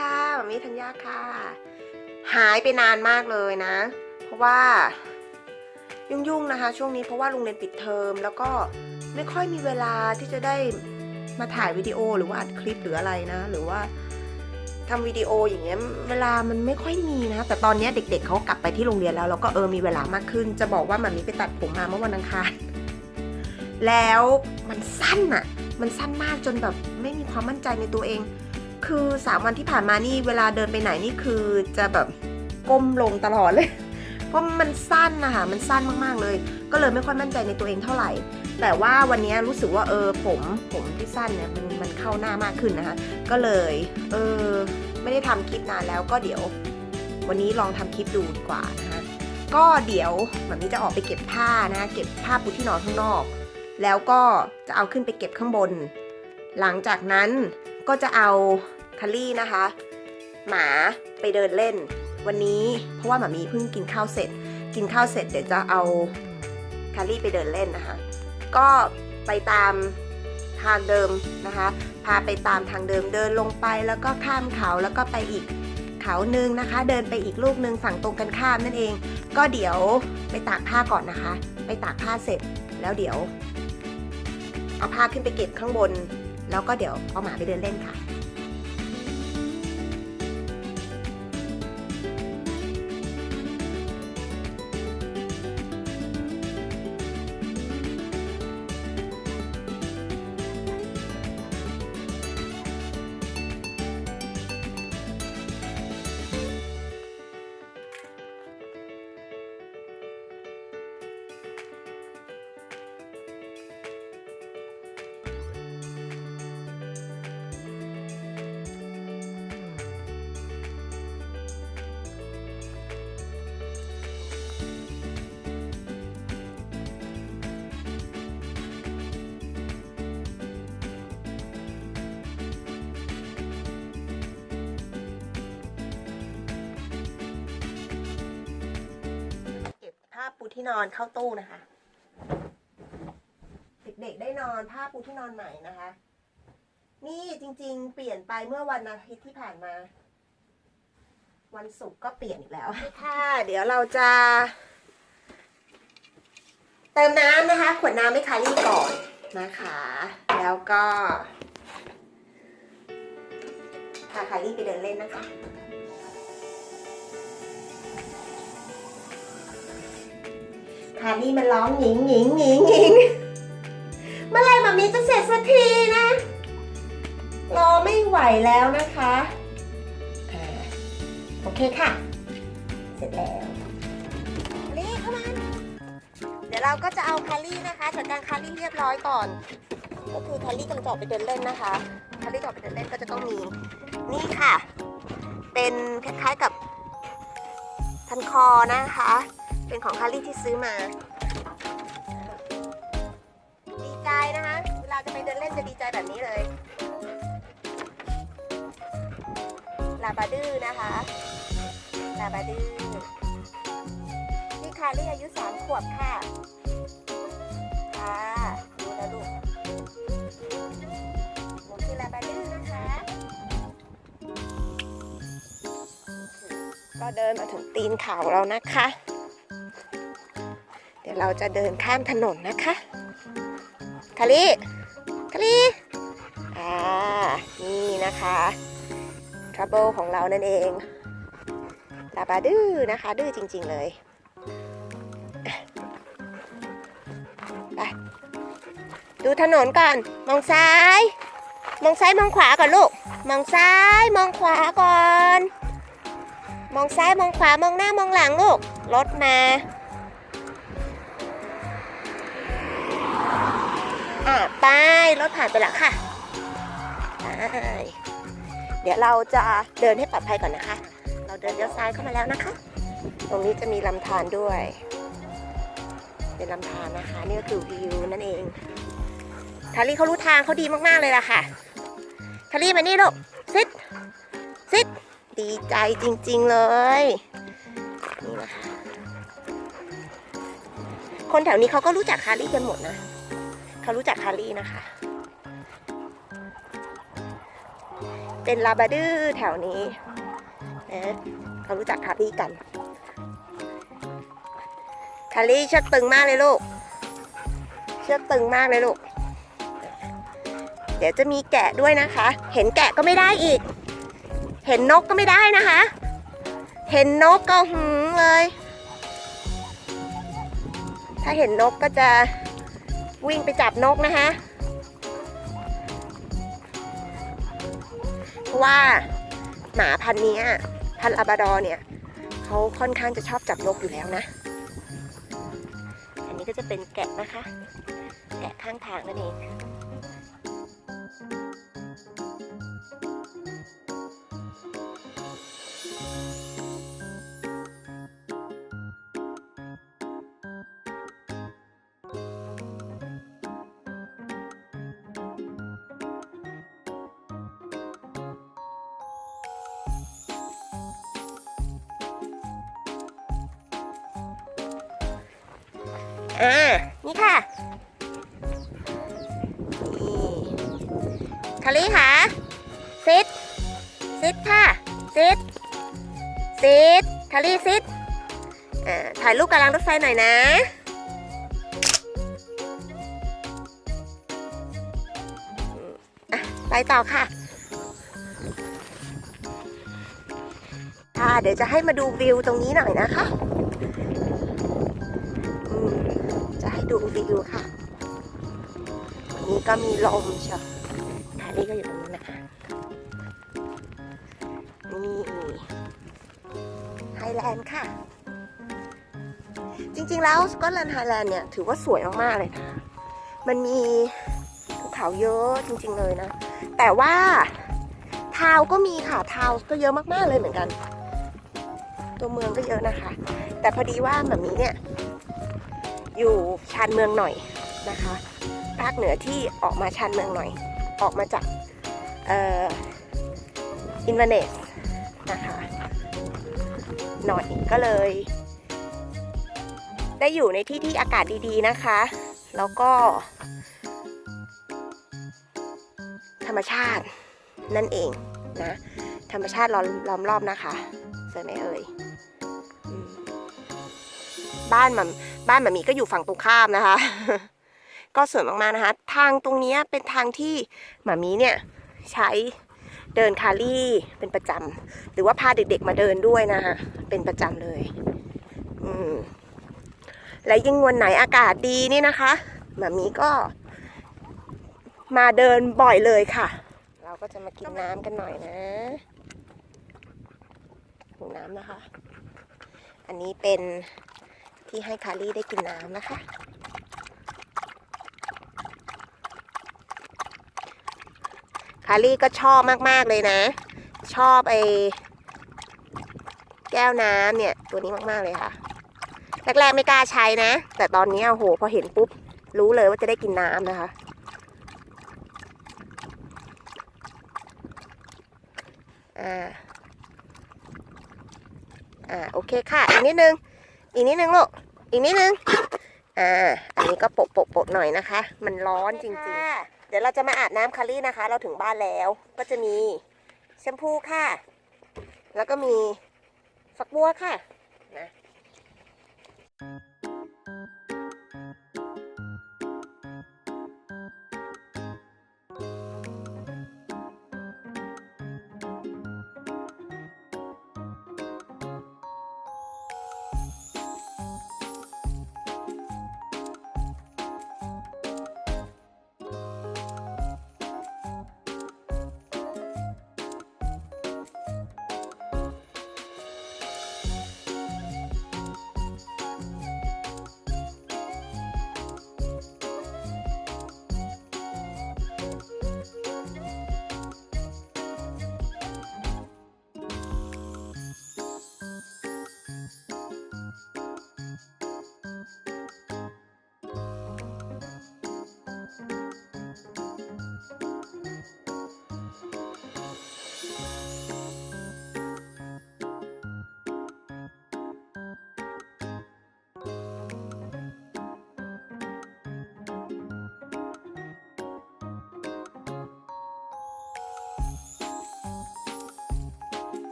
ค่ะมามิธัญญาค่ะ หายไปนานมากเลยนะ เพราะว่า ยุ่งๆนะคะ ช่วงนี้เพราะว่าโรงเรียนปิดเทอม แล้วก็ไม่ค่อยมีเวลาที่จะได้มาถ่ายวิดีโอหรือว่าอัดคลิปหรืออะไรนะ หรือว่าทำวิดีโออย่างเงี้ยเวลามันไม่ค่อยมีนะ แต่ตอนนี้เด็กๆเขากลับไปที่โรงเรียนแล้วแล้วก็เออมีเวลามากขึ้น จะบอกว่ามันมีไปตัดผมมาเมื่อวันอังคารแล้วมันสั้นอะมันสั้นมากจนแบบไม่มีความมั่นใจในตัวเอง คือสามวันที่ผ่านมานี่เวลาเดินไปไหนนี่คือจะแบบก้มลงตลอดเลย เพราะมันสั้นนะคะมันสั้นมากๆเลย ก็เลยไม่ค่อยมั่นใจในตัวเองเท่าไหร่ แต่ว่าวันนี้รู้สึกว่าเออผมผมที่สั้นเนี่ยมันมันเข้าหน้ามากขึ้นนะคะ ก็เลยเออไม่ได้ทำคลิปนานแล้วก็เดี๋ยว วันนี้ลองทำคลิปดูดีกว่านะคะก็เดี๋ยวแบบนี้จะออกไปเก็บผ้านะเก็บผ้าปูที่นอนข้างนอก แล้วก็จะเอาขึ้นไปเก็บข้างบน หลังจากนั้น ก็จะเอาคัลลี่นะคะ หมาไปเดินเล่น วันนี้เพราะว่าหมามีเพิ่งกินข้าวเสร็จ กินข้าวเสร็จเดี๋ยวจะเอาคัลลี่ไปเดินเล่นนะคะ ก็ไปตามทางเดิมนะคะ พาไปตามทางเดิมเดินลงไปแล้วก็ข้ามเขาแล้วก็ไปอีกเขาหนึ่งนะคะ เดินไปอีกลูกหนึ่งฝั่งตรงกันข้ามนั่นเอง ก็เดี๋ยวไปตากผ้าก่อนนะคะ ไปตากผ้าเสร็จแล้วเดี๋ยว เอาผ้าขึ้นไปเก็บข้างบน แล้วก็เดี๋ยวเอาหมาไปเดินเล่นค่ะ ที่นอนเข้าตู้นะคะ เด็กๆได้นอนผ้าปูที่นอนใหม่นะคะ นี่จริงๆ เปลี่ยนไปเมื่อวันอาทิตย์ที่ผ่านมา วันศุกร์ก็เปลี่ยนอีกแล้วค่ะ เดี๋ยวเราจะ เติมน้ำนะคะ ขวดน้ำให้คารี่ก่อนนะคะ แล้วก็พาคารี่ไปเดินเล่นนะคะ คารี่มันร้องหญิงหญิงหญิงหญิงเมื่อไหรแบบนี้จะเสร็จสักทีนะ รอไม่ไหวแล้วนะคะอ่าโอเคค่ะ เสร็จแล้วคารี่เข้ามาเดี๋ยวเราก็จะเอาคารี่นะคะจัดการคารี่เรียบร้อยก่อน ก็คือคารี่กำลังจะออกไปเดินเล่นนะคะคารี่จะออกไปเดินเล่นก็จะต้องมีนี่ค่ะ เป็นคล้ายๆกับพันคอนะคะ เป็นของคารี่ที่ซื้อมา ดีใจนะคะ เวลาจะไปเดินเล่นจะดีใจแบบนี้เลย ลาบาดื้อนะคะ ลาบาดื้อนี่คารี่อายุสามขวบค่ะค่ะดูนะลูกหนูคือลาบาดื้อนะคะ ก็เดินมาถึงตีนเขาแล้วนะคะ ดี๋ยวเราจะเดินข้ามถนนนะคะคาริคาริอ่า นี่นะคะ trouble ของเรานั่นเองลาบาดื้อนะคะ ดื้อจริง ๆ เลยไปดูถนนก่อน มองซ้าย มองซ้ายมองขวาก่อนลูก มองซ้ายมองขวาก่อน มองซ้ายมองขวามองหน้ามองหลังลูก รถมา อะไปรถผ่านไปแล้วค่ะไปเดี๋ยวเราจะเดินให้ปลอดภัยก่อนนะคะ เราเดินเลี้ยวซ้ายเข้ามาแล้วนะคะ ตรงนี้จะมีลำธารด้วย เป็นลำธารนะคะ นี่ก็คือวิวนั่นเองทารี่เขารู้ทางเขาดีมากๆเลยล่ะค่ะทารี่มานี่ลูกซิดซิดดีใจจริง ๆเลย นี่นะคะ คนแถวนี้เขาก็รู้จักคารี่กันหมดนะ เขารู้จักคารี่นะคะ เป็นลาบราดื้อแถวนี้นะเขารู้จักคารี่กัน คารี่เชือกตึงมากเลยลูก เชือกตึงมากเลยลูก เดี๋ยวจะมีแกะด้วยนะคะ เห็นแกะก็ไม่ได้อีก เห็นนกก็ไม่ได้นะคะ เห็นนกก็หืมเลย ถ้าเห็นนกก็จะ วิ่งไปจับนกนะคะเพราะว่าหมาพันนี้พันธุ์ลาบาดอเนี่ยเขาค่อนข้างจะชอบจับนกอยู่แล้วนะ อันนี้ก็จะเป็นแกะนะคะ แกะข้างทางนั่นเอง อ่านี่ค่ะนี่คาริค่ะซิดซิดค่ะซิดซิดคาริซิดอ่าถ่ายรูปกับรางรถไฟหน่อยนะอะไปต่อค่ะ ค่ะ เดี๋ยวจะให้มาดูวิวตรงนี้หน่อยนะคะ จะให้ดูวิวค่ะ วันนี้ก็มีลมเชียวคารี่ก็อยู่ตรงนั้นะคะ นี่ไฮแลนด์ค่ะ จริงๆแล้วสกอตแลนด์ไฮแลนด์เนี่ย ถือว่าสวยมากๆเลยนะ มันมีภูเขาเยอะจริงๆเลยนะ แต่ว่าทาวก็มีค่ะทาวก็เยอะมากๆเลยเหมือนกัน ตัวเมืองก็เยอะนะคะ แต่พอดีว่าแบบนี้เนี่ย อยู่ชานเมืองหน่อยนะคะภาคเหนือที่ออกมาชานเมืองหน่อย ออกมาจากอินเวเนสนะคะหน่อยก็เลย ได้อยู่ในที่ที่อากาศดีๆนะคะ แล้วก็ ธรรมชาตินั่นเองนะ ธรรมชาติล้อมรอบนะคะสวยไหมเอ่ยบ้านมัน บ้านแบบนี้ก็อยู่ฝั่งตรงข้ามนะคะ ก็สวยมากๆนะคะ ทางตรงนี้เป็นทางที่หมามีเนี่ยใช้เดินคารี่เป็นประจำหรือว่าพาเด็กๆมาเดินด้วยนะคะเป็นประจำเลยอืมและยิ่งวันไหนอากาศดีนี่นะคะหมามีก็มาเดินบ่อยเลยค่ะ เราก็จะมากินน้ำกันหน่อยนะดูน้ำนะคะ อันนี้เป็น ที่ให้คารี่ได้กินน้ำนะคะ คารี่ก็ชอบมากๆเลยนะ ชอบไอ้แก้วน้ำเนี่ยตัวนี้มากๆเลยค่ะแรกๆไม่กล้าใช้นะ แต่ตอนนี้โอ้โหพอเห็นปุ๊บ รู้เลยว่าจะได้กินน้ำนะคะ อ่า อ่า โอเคค่ะ อีกนิดนึง อีกนิดนึงลูก อีกนิดนึง อ่า อันนี้ก็โปะโปะโปะหน่อยนะคะ มันร้อนจริงๆ เดี๋ยวเราจะมาอาบน้ำคารี่นะคะ เราถึงบ้านแล้ว ก็จะมีแชมพูค่ะ แล้วก็มีฝักบัวค่ะนะ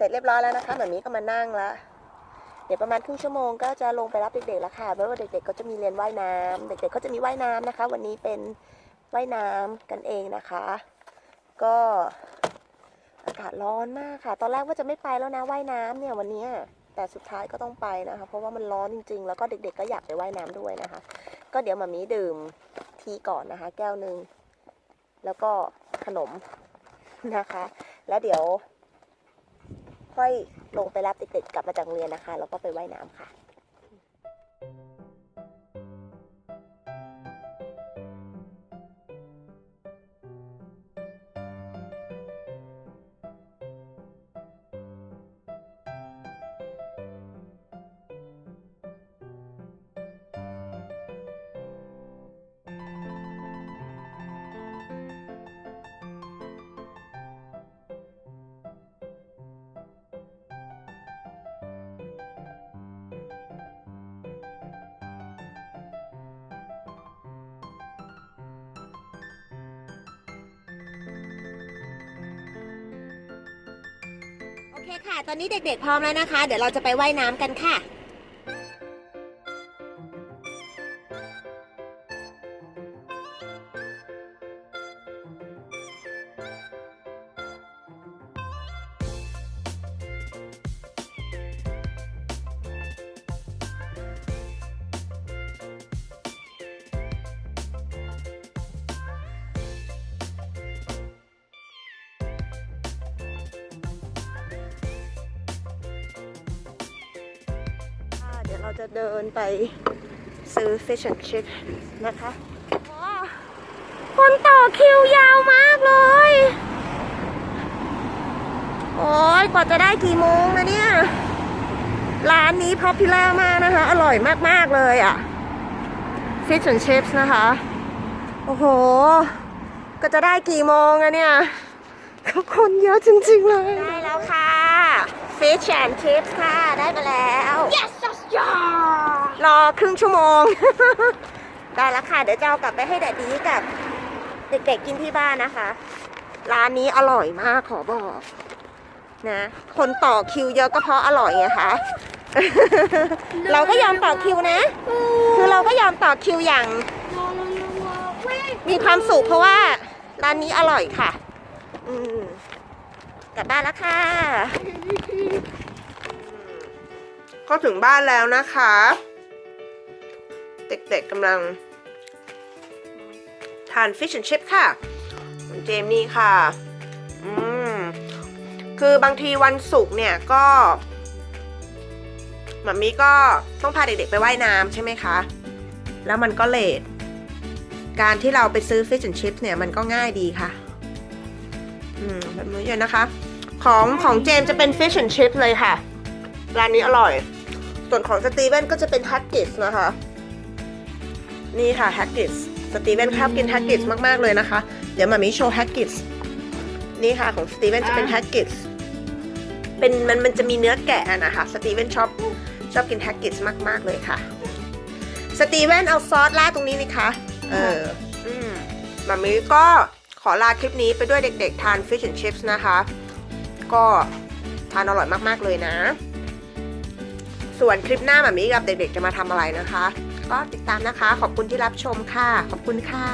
เสร็จเรียบร้อยแล้วนะคะแบบนี้ก็มานั่งละเดี๋ยวประมาณครึ่งชั่วโมงก็จะลงไปรับเด็กๆแล้วค่ะเพราะว่าเด็กๆก็จะมีเรียนว่ายน้ำเด็กๆก็จะมีว่ายน้ำนะคะ วันนี้เป็นว่ายน้ำกันเองนะคะ ก็อากาศร้อนมากค่ะ ตอนแรกว่าจะไม่ไปแล้วนะว่ายน้ำเนี่ยวันนี้แต่สุดท้ายก็ต้องไปนะคะ เพราะว่ามันร้อนจริง ๆ แล้วก็เด็กๆก็อยากไปว่ายน้ำด้วยนะคะ ก็เดี๋ยวมามีดื่มทีก่อนนะคะ แก้วหนึ่งแล้วก็ขนมนะคะ แล้วเดี๋ยว ค่อยลงไปรับเด็กๆกลับมาจากโรงเรียนนะคะ แล้วก็ไปไว่ายน้ำค่ะ เคค่ะ ตอนนี้เด็กๆพร้อมแล้วนะคะ เดี๋ยวเราจะไปว่ายน้ำกันค่ะ เดี๋ยวเราจะเดินไปซื้อ fish and chip นะคะ คนต่อคิวยาวมากเลย โอ้ยกว่าจะได้กี่โมงนะเนี่ย ร้านนี้ popular มากนะคะ อร่อยมาก ๆ เลยอะ fish and chips นะคะ โอ้โห ก็จะได้กี่โมงอะเนี่ยคนเยอะจริง ๆ เลย ได้แล้วค่ะ Fish and Chips ค่ะ ได้มาแล้ว yes yes yeah รอครึ่งชั่วโมง ได้แล้วค่ะ เดี๋ยวจะเอากลับไปให้แดดดีกับ เด็กๆกินที่บ้านนะคะ ร้านนี้อร่อยมากขอบอกนะ คนต่อคิวเยอะก็เพราะอร่อยไงคะเราก็ยอมต่อคิวนะ คือเราก็ยอมต่อคิวอย่าง มีความสุขเพราะว่า ร้านนี้อร่อยค่ะ อืมกลับบ้านแล้วค่ะ ก็ถึงบ้านแล้วนะคะ เด็กๆกำลัง ทานฟิช and ชิ p ค่ะเจมนี่ค่ะ อืม คือบางทีวันศุกร์เนี่ยก็หมามีก็ต้องพาเด็กๆไปว่ายน้ำใช่ไหมคะ แล้วมันก็เลทการที่เราไปซื้อ fish and chips เนี่ยมันก็ง่ายดีค่ะ อืมแบบนี้เลยนะคะ ของของเจมจะเป็น fish and chips เลยค่ะ ร้านนี้อร่อย ส่วนของสตีเวนก็จะเป็น haggis นะคะ นี่ค่ะ haggis สตีเวนชอบกิน haggis มาก ๆ เลยนะคะ เดี๋ยวมามีโชว์ haggis นี่ค่ะของสตีเวนจะเป็น haggis เป็นมันมันจะมีเนื้อแกะนะคะสตีเวนชอบชอบกิน haggis มาก ๆ เลยค่ะสตีเวนเอาซอสราดตรงนี้นี่คะเอออืมมามีก็ขอลาคลิปนี้ไปด้วยเด็ก ๆ ทาน Fish and Chips นะคะ ก็ทานอร่อยมาก ๆ เลยนะ ส่วนคลิปหน้ามามีกับเด็กๆจะมาทำอะไรนะคะ ก็ติดตามนะคะ ขอบคุณที่รับชมค่ะ ขอบคุณค่ะ